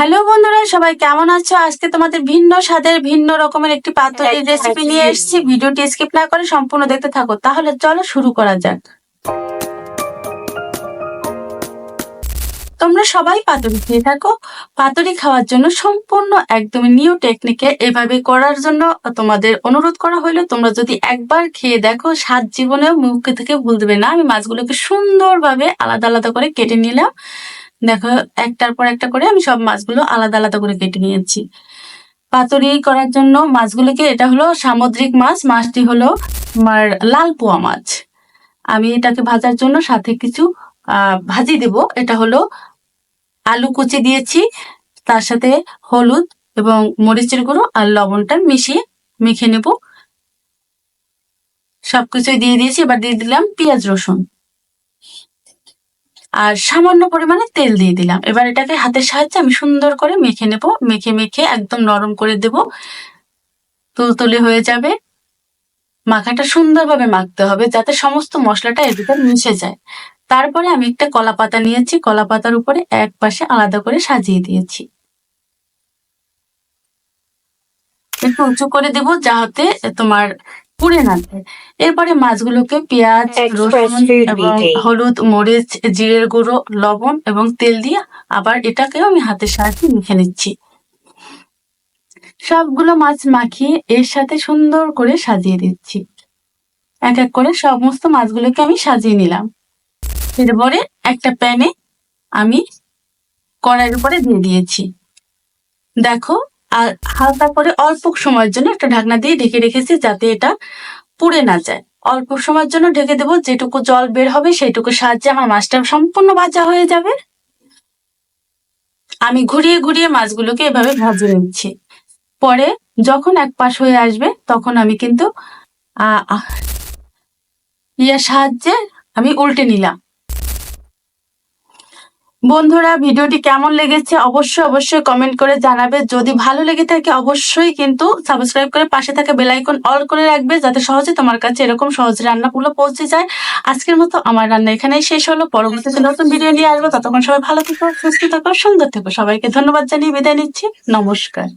Hello বন্ধুরা সবাই কেমন আছো? আজকে তোমাদের ভিন্ন স্বাদের ভিন্ন রকমের একটি পাতুরির রেসিপি নিয়ে এসেছি। ভিডিওটি স্কিপ না করে সম্পূর্ণ দেখতে থাকো। তাহলে চলো শুরু করা যাক। তোমরা সবাই পাতুরি খেয়ে থাকো। পাতুরি খাওয়ার জন্য সম্পূর্ণ একদম নিউ টেকনিকে এভাবে করার জন্য তোমাদের অনুরোধ করা হলো। তোমরা যদি একবার খেয়ে দেখো সাত জীবনেও মুখে থেকে ভুল দেবে না। আমি মাছগুলোকে সুন্দরভাবে আলাদা আলাদা করে কেটে নিলাম। দেখো, একটার পর একটা করে আমি সব মাছগুলো আলাদা আলাদা করে কেটে নিয়েছি। পাতুরি করার জন্য মাছগুলোকে এটা হলো সামুদ্রিক মাছ, মাছটি হলো আমার লাল পোয়া মাছ। আমি এটাকে ভাজার জন্য সাথে কিছু ভাজি দেব। এটা হলো আলু কুচি দিয়েছি, তার সাথে হলুদ এবং মরিচের গুঁড়ো আর লবণটা মিশিয়ে মেখে নেব। সবকিছুই দিয়ে দিয়েছি, এবার দিয়ে দিলাম পেঁয়াজ রসুন। আর সামান্য পরিমাণে তেল দিয়ে দিলাম। এবার এটাকে হাতের সাহায্যে আমি সুন্দর করে মেখে নেব। মেখে মেখে একদম নরম করে দেব। তুলতুলে হয়ে যাবে। মাখাটা সুন্দরভাবে মাখতে হবে যাতে সমস্ত মশলাটা এর ভিতর মিশে যায়। তারপরে আমি একটা কলা পাতা নিয়েছি। কলা পাতার উপরে এক পাশে আলাদা করে সাজিয়ে দিয়েছি। একটু উঁচু করে দেব যাহাতে তোমার পুড়ে না যায় এরপরে মাছগুলোকে পেঁয়াজ রসুন এবং হলুদ মরিচ জিরের গুঁড়ো লবণ এবং তেল দিয়ে আবার এটাকেও আমি হাতের সাহায্যে মেখে নিচ্ছি। সবগুলো মাছ মাখিয়ে এর সাথে সুন্দর করে সাজিয়ে দিচ্ছি। এক এক করে সমস্ত মাছগুলোকে আমি সাজিয়ে নিলাম। এরপরে একটা প্যানে আমি কড়াইয়ের উপরে দিয়ে দিয়েছি। দেখো আর হালকা করে অল্প সময়ের জন্য একটা ঢাকনা দিয়ে ঢেকে রেখেছি যাতে এটা পুড়ে না যায়। অল্প সময়ের জন্য ঢেকে দেবো যেটুকু জল বের হবে সেইটুকু সাহায্যে আমার মাছটা সম্পূর্ণ ভাজা হয়ে যাবে। আমি ঘুরিয়ে ঘুরিয়ে মাছগুলোকে এভাবে ভাজে নিচ্ছি। পরে যখন এক পাশ হয়ে আসবে তখন আমি কিন্তু আহ, ইয়ার সাহায্যে আমি উল্টে নিলাম। বন্ধুরা, ভিডিওটি কেমন লেগেছে অবশ্যই অবশ্যই কমেন্ট করে জানাবে। যদি ভালো লেগে থাকে অবশ্যই কিন্তু সাবস্ক্রাইব করে পাশে থাকা বেলাইকন অল করে রাখবে যাতে সহজে তোমার কাছে এরকম সহজ রান্নাগুলো পৌঁছে যায়। আজকের মতো আমার রান্না এখানেই শেষ হলো। পরবর্তীতে নতুন ভিডিও নিয়ে আসব, ততক্ষণ সবাই ভালো থেকো, সুস্থ থাকো, সুন্দর থেকো। সবাইকে ধন্যবাদ জানিয়ে বিদায় নিচ্ছি। নমস্কার।